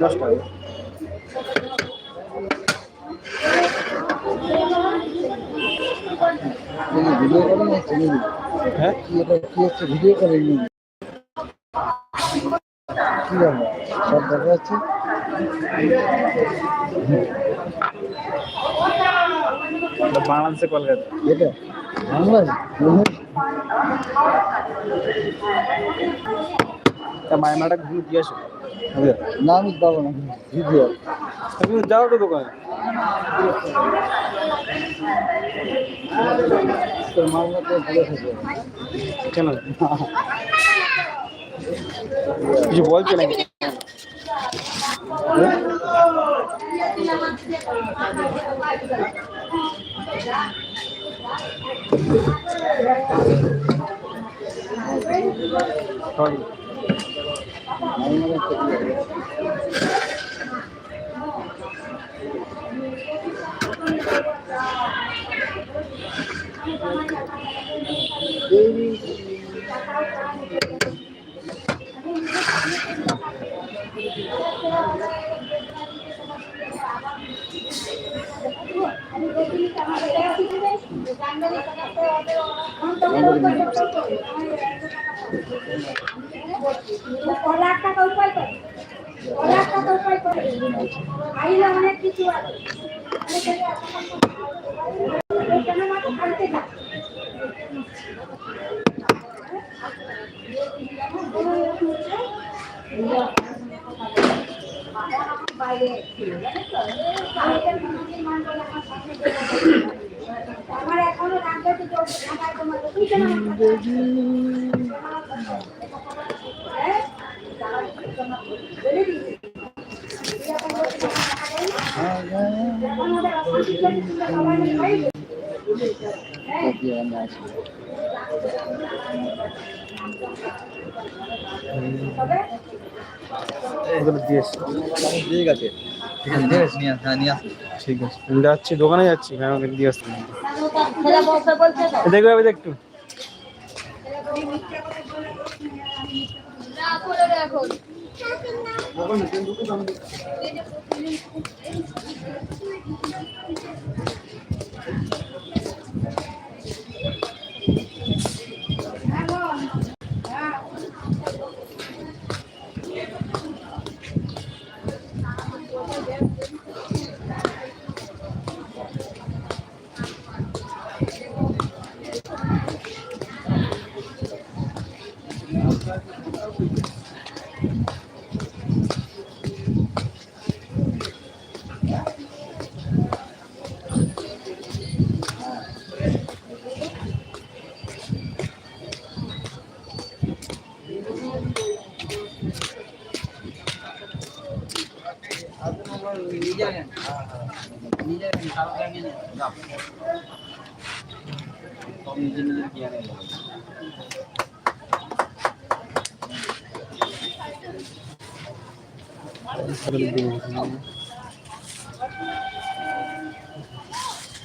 দশ টাকা ভিডিও হচ্ছে হ্যাঁ? কি এটা কি হচ্ছে ভিডিও কলিং নাকি কি ব্যাপার? সব দেখা যাচ্ছে? বাংলাদেশে কলকাতা এটা? বাংলায় তা মায়মাটা ঘুরে দিয়ে আসো। না আমি পাবো না ভিডিও তুমি যাও তো দোকানে তোর মামলা তো ভালো থাকে কেন কিছু বলছে নাকি সরি মামলা তো কি হবে? লাখ টাকা উপায় করে লাখ টাকা উপায় করে আইলে অনেক কিছু আছে কেন ঠিক আছে। ঠিক আছে ঠিক আছে নিয়ে হ্যাঁ নিয়ে ঠিক আছে। আমি যাচ্ছি দোকানে যাচ্ছি হ্যাঁ আমাকে দিয়ে আসতে দেখবে আমি একটু। না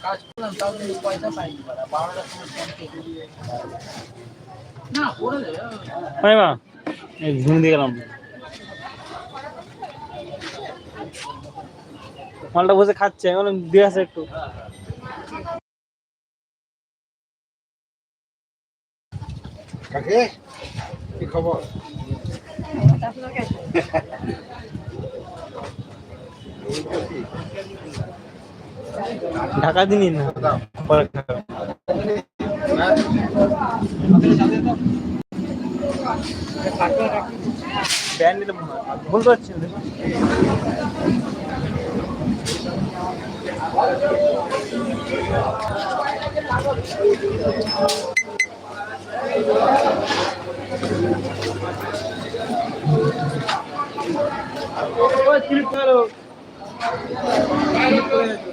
কাজ করলাম তাও পয়সা পাইনি বারোটার না করে দে ঘুম দিয়ে গেলাম। মালটা বসে খাচ্ছে বললাম দিয়ে আসে একটু। কি খবর? ঢাকা দিনই না। খাবে। ব্যান্ড নিতে মনে হয় বলতে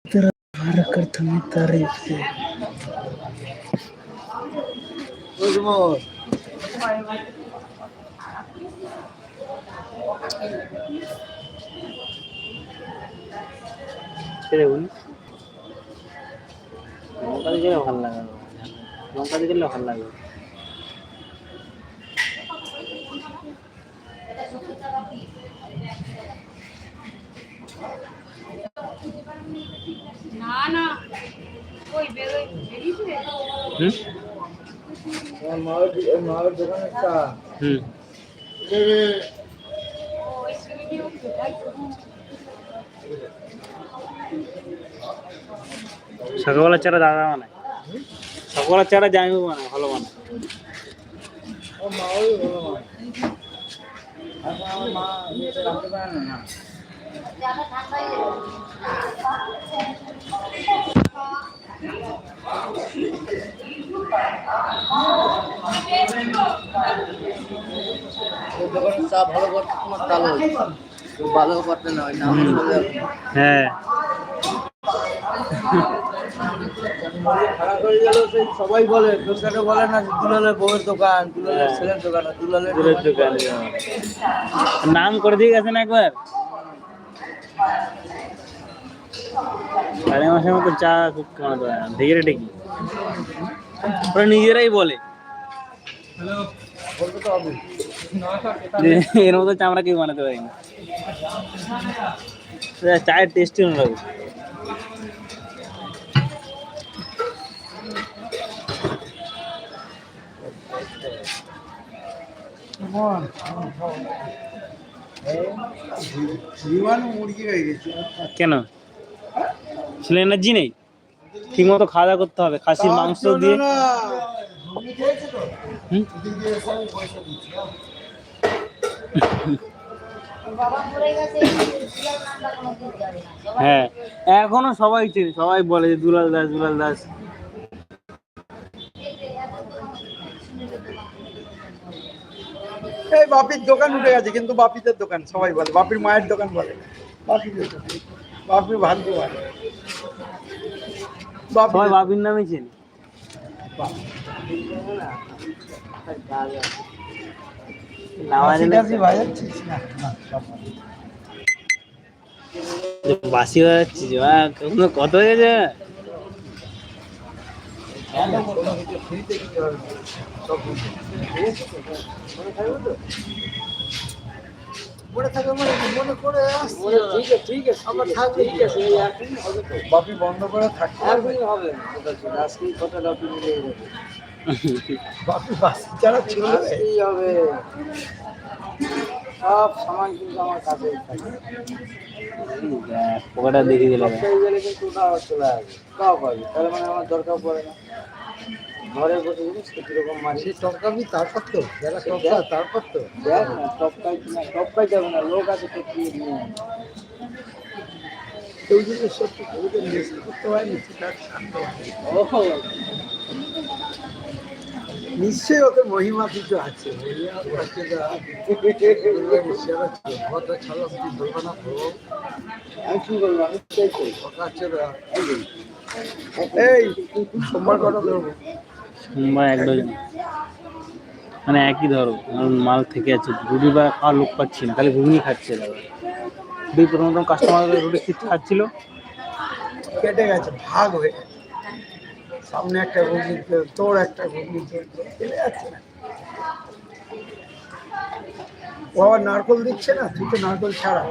ছেড়ে বলি। লঙ্কা দিয়ে গেলে ভালো লাগে। লঙ্কা দিয়ে গেলে ভালো লাগে না না ওই বেরোয় বেরিয়েছে হুম মায়ের দোকানে চা হুম ওই ভিডিও তাই তো সকালবেলা চারা দাদা বানায়। সকালবেলা চারা জামি বানায়। ভালো বানায়। মা ওই বলো মা এখন আমার মা ইয়েতে রাখতে পারে না না ওর হয়। হ্যাঁ হয়ে সবাই বলে দোকানে বলে না দুলালের বউয়ের দোকান দুলালের হ্যাঁ। দোকান দোকান নাম করে দিয়ে গেছেন একবার? সাড়ে মাসের মতো চা খুব কামাতে পারে না ওরা নিজেরাই বলে। এর মতো চামড়া কেউ বানাতে পারি না চায়ের অন্যরকম। গেছে। কেন? ছেলে এনার্জি নেই? ঠিক মতো খাওয়া দাওয়া করতে হবে খাসির মাংস দিয়ে। হ্যাঁ এখনও সবাই চেনে সবাই বলে যে দুলাল দাস দুলাল দাস। এই বাপির দোকান উঠে গেছে কিন্তু বাপিদের দোকান সবাই বলে বাপির মায়ের দোকান বলে। বাপির বাপির ভাগ্য সবাই বাবির নামে চেনে বাজাচ্ছিস। বাসি কত গেছে কোনো হবে না, সব। মনে তো? মনে মানে করে আসছি। ঠিক আছে আমার থাকবে। ঠিক আছে এই হবে তো। বাপি বন্ধ করে থাকতে হবে আজকে কত বাপি মিলে যাবে বাপি বাসি ছাড়া ছিল আজকেই হবে। সব সামান কিন্তু আমার কাছে থাকে। পোকাটা দেখে দিল সপ্তাহে গেলে কিন্তু চলে আসবে। তাও পাবি? তাহলে মানে আমার দরকার পড়ে না। ঘরে বসে তো কীরকম মারি সেই টপকাবি তারপর তো যারা টপকা তারপর তো দেখ না টপকাই না টপকাই যাবে না লোক আছে তো কি নিয়ে কেউ যদি সত্যি করতে শান্ত হয় নিশ্চয়ই ওতে মহিমা কিছু আছে। কথা ছাড়া তুই বলব না আমি কি বলব আমি চাই কথা আছে এই সোমবার কটা ধরবো সোমবার এক ডজন। মানে একই ধরো কারণ মাল থেকে আছে। রুটি বা খাওয়ার লোক পাচ্ছি না খালি ঘুগনি খাচ্ছে দাদা। দুই প্রথম প্রথম কাস্টমার রুটি সিট খাচ্ছিল। কেটে গেছে ভাগ হয়ে সামনে একটা ঘুগনি তোর একটা ঘুগনি চলে যাচ্ছে না। ও আবার নারকল দিচ্ছে না? তুই তো নারকল ছাড়া।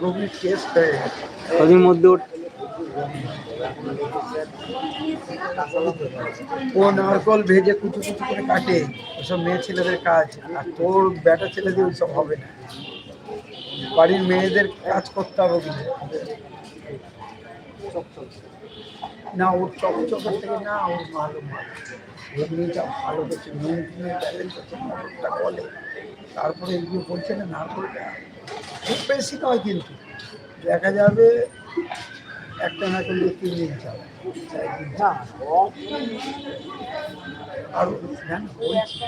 ঘুগনি টেস্ট হয়ে গেছে। কদিন মধ্যে ও নারকল ভেজে কুচু কুচু করে কাটে। ওসব মেয়ে ছেলেদের কাজ। আর তোর বেটা ছেলেদের ওইসব হবে না। বাড়ির মেয়েদের কাজ করতে হবে। না, ওর চকচকের থেকে না, ওর ভালো ঘুগনিটা ভালো নুন টুনের ব্যালেন্স মটরটা বলে। তারপরে এগুলো বলছে না নারকলটা খুব বেশি নয় কিন্তু। দেখা যাবে একটা না একটা তিন নিয়ে আর না, না, বলছি।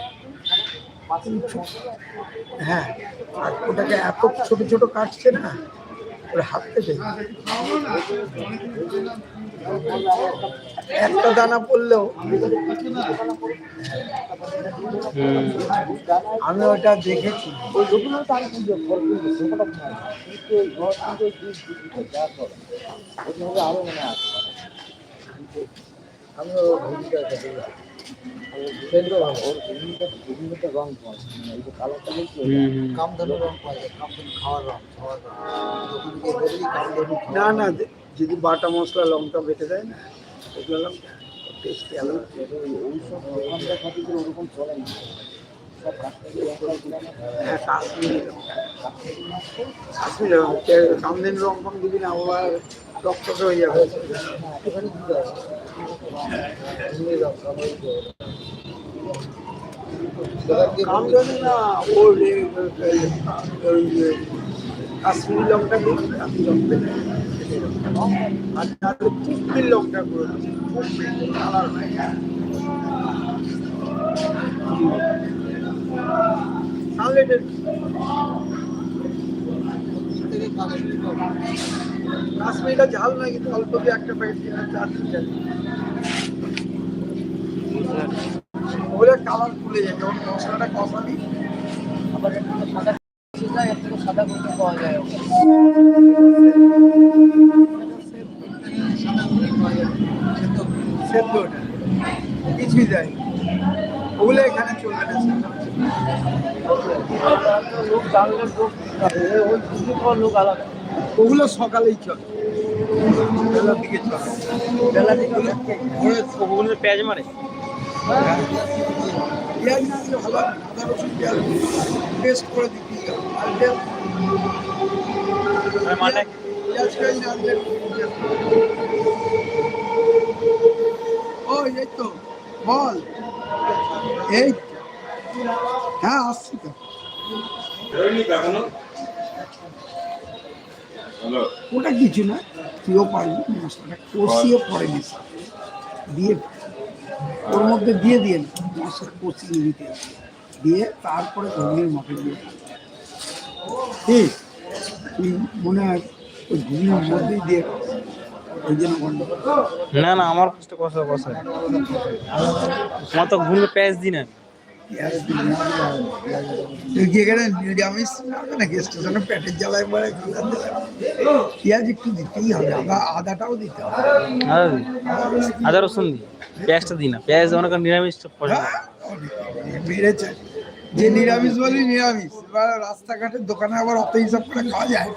হ্যাঁ আর ওটাকে এত ছোট ছোট কাটছে না ওর হাত থেকে একটা দানা পড়লেও আমি ওটা দেখেছি আমি রং পাওয়া যায় হুম। কামধেনু রং পাওয়া যায় কামধেনু খাওয়ার রং খাওয়ার রং না না যদি বাটা মশলা, লঙ্কা বেটে দেয় না ওগুলো লঙ্কা টেস্ট ওরকম চলে না হ্যাঁ কাশ্মীরি লঙ্কা। কাশ্মীরি লঙ্কা ফং দিবি না আবার টকটকে হয়ে যাবে। না ওর কাশ্মীরি লঙ্কা দিই। আর লঙ্কা কালার হয় তাহলে এটা কাশ্মীরটা ঝাল না কিন্তু অল্প দিয়ে একটা প্যাকেট কিনে চার দিন যাবে কালার খুলে যায় যখন মশলাটা কষাবি আবার সাদা সাদা করতে পাওয়া যায় সেদ্ধ ওটা কিছুই যায় ওগুলো এখানে চলবে না। ওগুলো সকালেই চলে। বেলার দিকে চলে। বেলার দিকে ওগুলো পেঁয়াজ মারে? পেঁয়াজ না দিলে ভালো। আদা রসুন পেঁয়াজ পেস্ট করে দিতে মানে মাঠে পেঁয়াজ পেঁয়াজ না দিলে ও এই তো বল। এই হ্যাঁ আসছি তো। ওটা কিছু না তুইও পারবি মশলাটা কষিয়ে পরে নিস দিয়ে ওর মধ্যে দিয়ে দিয়ে মশলা কষিয়ে দিতে দিয়ে তারপরে ঘুগনির মাঠে দিয়ে ঠিক মনে হয় ওই ঘুগনির মধ্যেই দিয়ে রাখ। ওই জন্য বন্ধ কর। না না আমার কষ্ট কষা কষা। আমার তো ঘুরে পেঁয়াজ দিই না। পেঁয়াজ তুই কি এখানে নিরামিষ নাকি? স্টেশনে পেটের জ্বালায় পরে পেঁয়াজ একটু দিতেই হবে আদা আদাটাও দিতে হবে। আদা রসুন দিই। পেঁয়াজটা দিই না। পেঁয়াজ অনেক নিরামিষ। হ্যাঁ, বেড়েছে যে নিরামিষ বলি নিরামিষ। এবার রাস্তাঘাটের দোকানে আবার অত হিসাব করে খাওয়া যায়।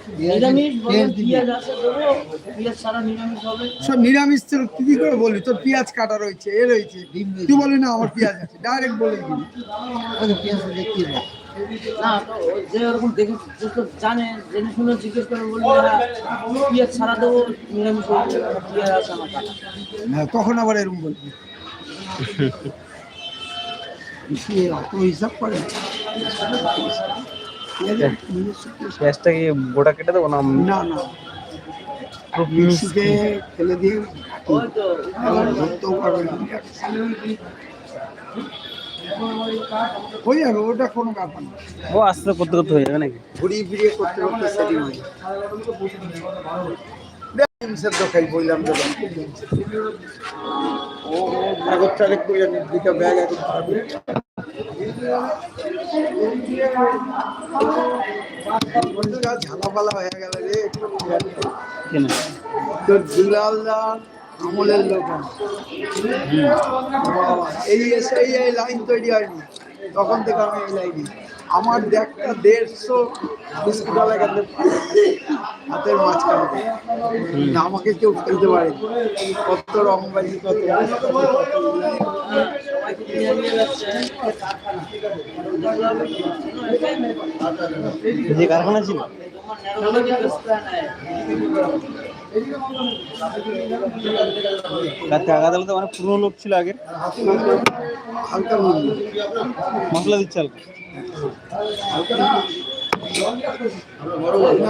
সব নিরামিষ তোর কি কি করে বলি তোর পেঁয়াজ কাটা রয়েছে এ রয়েছে। তুই বলি না আমার পেঁয়াজ আছে ডাইরেক্ট বলে দিবি। না যে ওরকম দেখে জানে জেনে শুনে জিজ্ঞেস করে বলবে হ্যাঁ পেঁয়াজ ছাড়া দেবো নিরামিষ যাবে, পেঁয়াজ আছে আমার কাটা তখন আবার এরকম বলবি। পেঁয়াজটা কি গোটা কেটে দেবো না? না না মিক্সিতে ফেলে দিয়ে ওই ধরতেও পারবে না হয়ে যাবে ওটা কোনো ব্যাপার না। ও আস্তে করতে করতে হয়ে যাবে নাকি? ঘুরিয়ে ফিরিয়ে করতে করতে সেটিং হয়ে যাবে। বললাম ব্যাগ এখন পারবে ঝালাপালা হয়ে গেল রে। তোর দুলালদার আমলের লোক। এই এই লাইন তৈরি হয়নি। তখন থেকে আমি এই লাইনে আমার দেখটা দেড়শো বিস্কুট লাগাতে হাতের মাঝখানে। আমাকে কেউ ফেলতে পারে কত রংবাজি কত যে কারখানা ছিল? আগাদালে তো অনেক পুরনো লোক ছিল আগে। মশলা দিচ্ছে হালকা।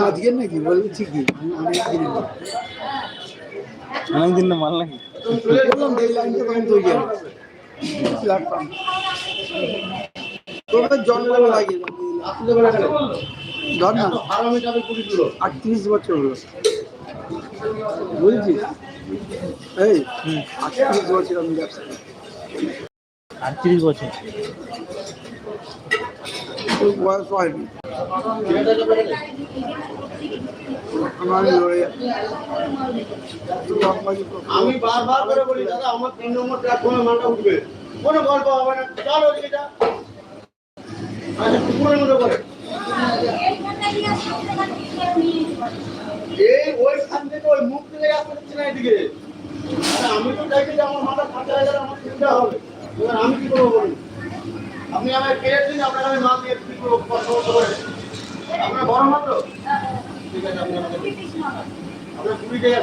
আজকের নাকি? বলছি কি অনেক দিন অনেক দিন না মাল নাকি? বললাম তৈরি প্ল্যাটফর্ম তবে জল লাগিয়ে ধর না। আটত্রিশ বছর হলো। বুঝছিস এই আটত্রিশ বছর আমি ব্যবসা। আটত্রিশ বছর। বয়স হয়নি আমি বারবার করে বলি দাদা আমার তিন নম্বর প্ল্যাটফর্মে মালটা উঠবে। কোনো গল্প হবে না। চলো ওদিকে যা। আচ্ছা কুকুরের মতো করে। এই ওইখান থেকে ওই মুখ থেকে আসতে হচ্ছে না আমি তো চাইছি যে আমার মাথা গেলে আমার চিন্তা হবে। এবার আমি কি করব বলুন? আপনি আমায় কেড়ে দিন আপনার আমি মাল দিয়ে কি করব সমস্যা করে আপনার বড় মাত্র ঠিক আছে, আপনি আমাকে আপনার কুড়ি টাকা